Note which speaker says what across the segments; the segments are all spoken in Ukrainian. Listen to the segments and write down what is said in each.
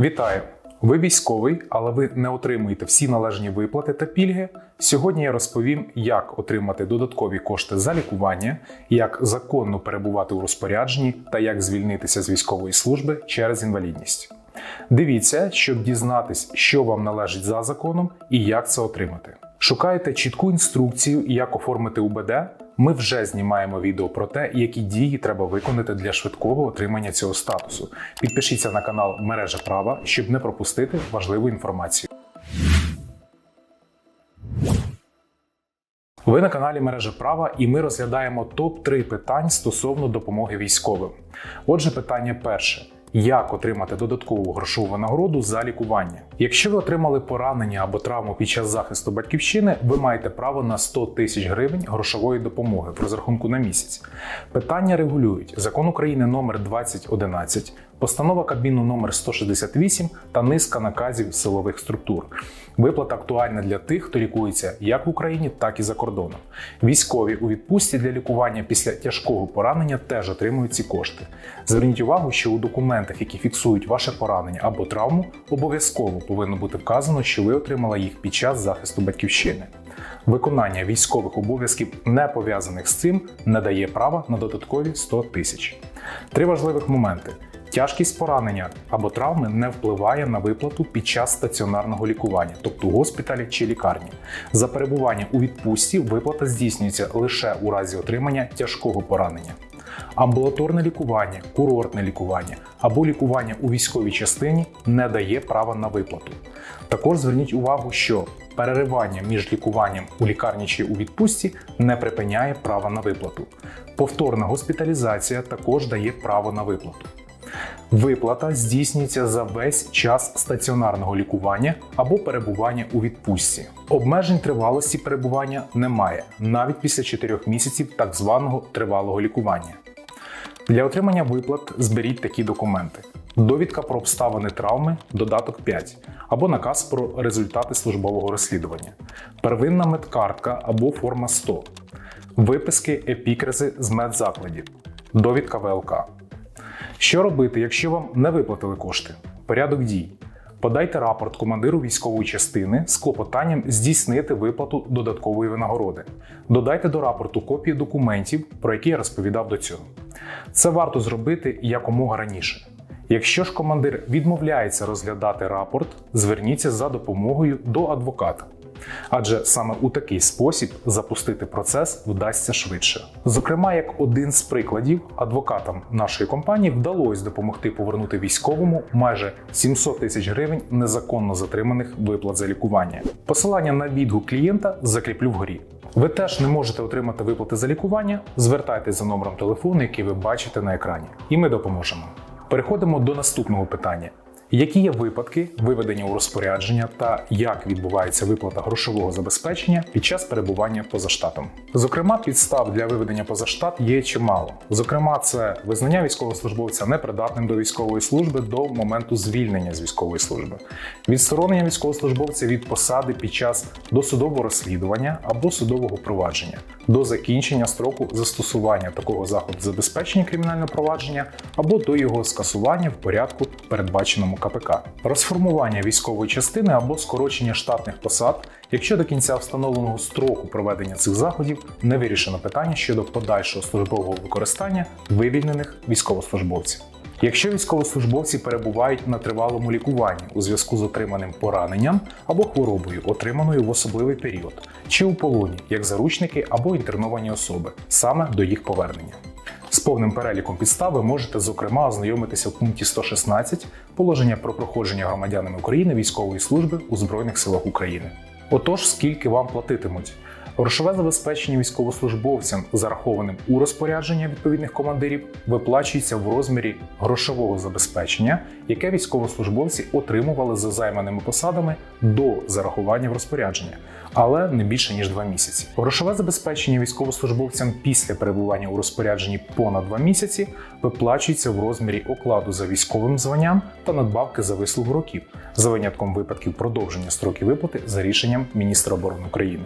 Speaker 1: Вітаю! Ви військовий, але ви не отримуєте всі належні виплати та пільги. Сьогодні я розповім, як отримати додаткові кошти за лікування, як законно перебувати у розпорядженні та як звільнитися з військової служби через інвалідність. Дивіться, щоб дізнатись, що вам належить за законом і як це отримати. Шукаєте чітку інструкцію, як оформити УБД. Ми вже знімаємо відео про те, які дії треба виконати для швидкого отримання цього статусу. Підпишіться на канал Мережа права, щоб не пропустити важливу інформацію. Ви на каналі Мережа права, і ми розглядаємо топ-3 питань стосовно допомоги військовим. Отже, питання перше. Як отримати додаткову грошову нагороду за лікування? Якщо ви отримали поранення або травму під час захисту батьківщини, ви маєте право на 100 тисяч гривень грошової допомоги в розрахунку на місяць. Питання регулюють закон України номер 2011, постанова Кабміну номер 168 та низка наказів силових структур. Виплата актуальна для тих, хто лікується як в Україні, так і за кордоном. Військові у відпустці для лікування після тяжкого поранення теж отримують ці кошти. Зверніть увагу, що у документах, які фіксують ваше поранення або травму, обов'язково повинно бути вказано, що ви отримали їх під час захисту батьківщини. Виконання військових обов'язків, не пов'язаних з цим, не дає права на додаткові 100 тисяч. Три важливих моменти. Тяжкість поранення або травми не впливає на виплату під час стаціонарного лікування, тобто госпіталі чи лікарні. За перебування у відпустці виплата здійснюється лише у разі отримання тяжкого поранення. Амбулаторне лікування, курортне лікування або лікування у військовій частині не дає права на виплату. Також зверніть увагу, що переривання між лікуванням у лікарні чи у відпустці не припиняє права на виплату. Повторна госпіталізація також дає право на виплату. Виплата здійснюється за весь час стаціонарного лікування або перебування у відпустці. Обмежень тривалості перебування немає навіть після 4 місяців так званого тривалого лікування. Для отримання виплат зберіть такі документи: довідка про обставини травми, додаток 5, або наказ про результати службового розслідування, первинна медкартка або форма 100, виписки епікризи з медзакладів, довідка ВЛК. Що робити, якщо вам не виплатили кошти? Порядок дій. Подайте рапорт командиру військової частини з клопотанням здійснити виплату додаткової винагороди. Додайте до рапорту копії документів, про які я розповідав до цього. Це варто зробити якомога раніше. Якщо ж командир відмовляється розглядати рапорт, зверніться за допомогою до адвоката. Адже саме у такий спосіб запустити процес вдасться швидше. Зокрема, як один з прикладів, адвокатам нашої компанії вдалося допомогти повернути військовому майже 700 тисяч гривень незаконно затриманих виплат за лікування. Посилання на відгук клієнта закріплю вгорі. Ви теж не можете отримати виплати за лікування. Звертайтеся за номером телефону, який ви бачите на екрані, і ми допоможемо. Переходимо до наступного питання. Які є випадки виведення у розпорядження та як відбувається виплата грошового забезпечення під час перебування поза штатом? Зокрема, підстав для виведення поза штат є чимало. Зокрема, це визнання військовослужбовця непридатним до військової служби до моменту звільнення з військової служби, відсторонення військовослужбовця від посади під час досудового розслідування або судового провадження, до закінчення строку застосування такого заходу забезпечення кримінального провадження або до його скасування в порядку, передбаченому КПК, розформування військової частини або скорочення штатних посад, якщо до кінця встановленого строку проведення цих заходів не вирішено питання щодо подальшого службового використання вивільнених військовослужбовців. Якщо військовослужбовці перебувають на тривалому лікуванні у зв'язку з отриманим пораненням або хворобою, отриманою в особливий період, чи у полоні, як заручники або інтерновані особи, саме до їх повернення. З повним переліком підстав ви можете, зокрема, ознайомитися в пункті 116 положення про проходження громадянами України військової служби у Збройних силах України. Отож, скільки вам платитимуть? Грошове забезпечення військовослужбовцям, зарахованим у розпорядження відповідних командирів, виплачується в розмірі грошового забезпечення, яке військовослужбовці отримували за займаними посадами до зарахування в розпорядження, але не більше ніж 2 місяці. Грошове забезпечення військовослужбовцям після перебування у розпорядженні понад 2 місяці виплачується в розмірі окладу за військовим званням та надбавки за вислугу років, за винятком випадків продовження строків виплати за рішенням міністра оборони України.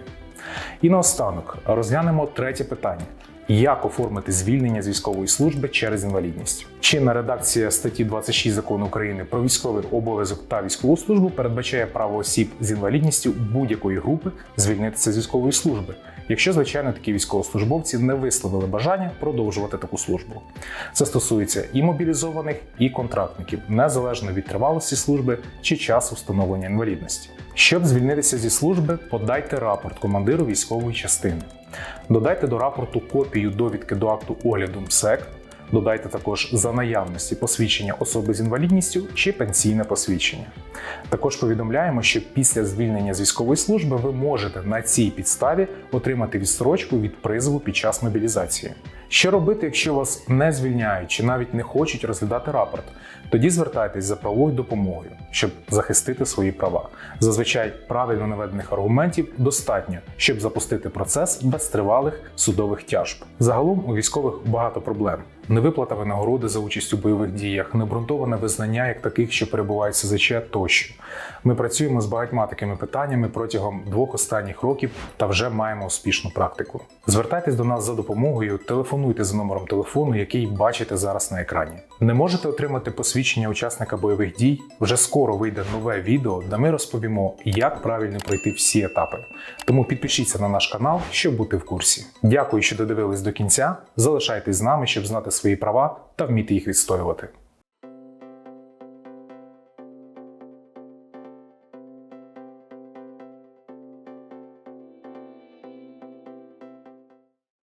Speaker 1: І наостанок розглянемо третє питання: Як оформити звільнення з військової служби через інвалідність? Чинна редакція статті 26 закону України про військовий обов'язок та військову службу передбачає право осіб з інвалідністю будь-якої групи звільнитися з військової служби, якщо звичайно такі військовослужбовці не висловили бажання продовжувати таку службу. Це стосується і мобілізованих, і контрактників, незалежно від тривалості служби чи часу встановлення інвалідності. Щоб звільнитися зі служби, подайте рапорт командиру військової частини. Додайте до рапорту копію довідки до акту огляду МСЕК. Додайте також за наявності посвідчення особи з інвалідністю чи пенсійне посвідчення. Також повідомляємо, що після звільнення з військової служби ви можете на цій підставі отримати відстрочку від призову під час мобілізації. Що робити, якщо вас не звільняють чи навіть не хочуть розглядати рапорт? Тоді звертайтесь за правовою допомогою, щоб захистити свої права. Зазвичай правильно наведених аргументів достатньо, щоб запустити процес без тривалих судових тяжб. Загалом у військових багато проблем. Невиплата винагороди за участь у бойових діях, необґрунтоване визнання як таких, що перебувають СЗЧ тощо. Ми працюємо з багатьма такими питаннями протягом двох останніх років та вже маємо успішну практику. Звертайтесь до нас за допомогою, телефонуйте за номером телефону, який бачите зараз на екрані. Не можете отримати посвідчення учасника бойових дій? Вже скоро вийде нове відео, де ми розповімо, як правильно пройти всі етапи. Тому підпишіться на наш канал, щоб бути в курсі. Дякую, що додивились до кінця. Залишайтесь з нами, щоб знати свої права та вміти їх відстоювати.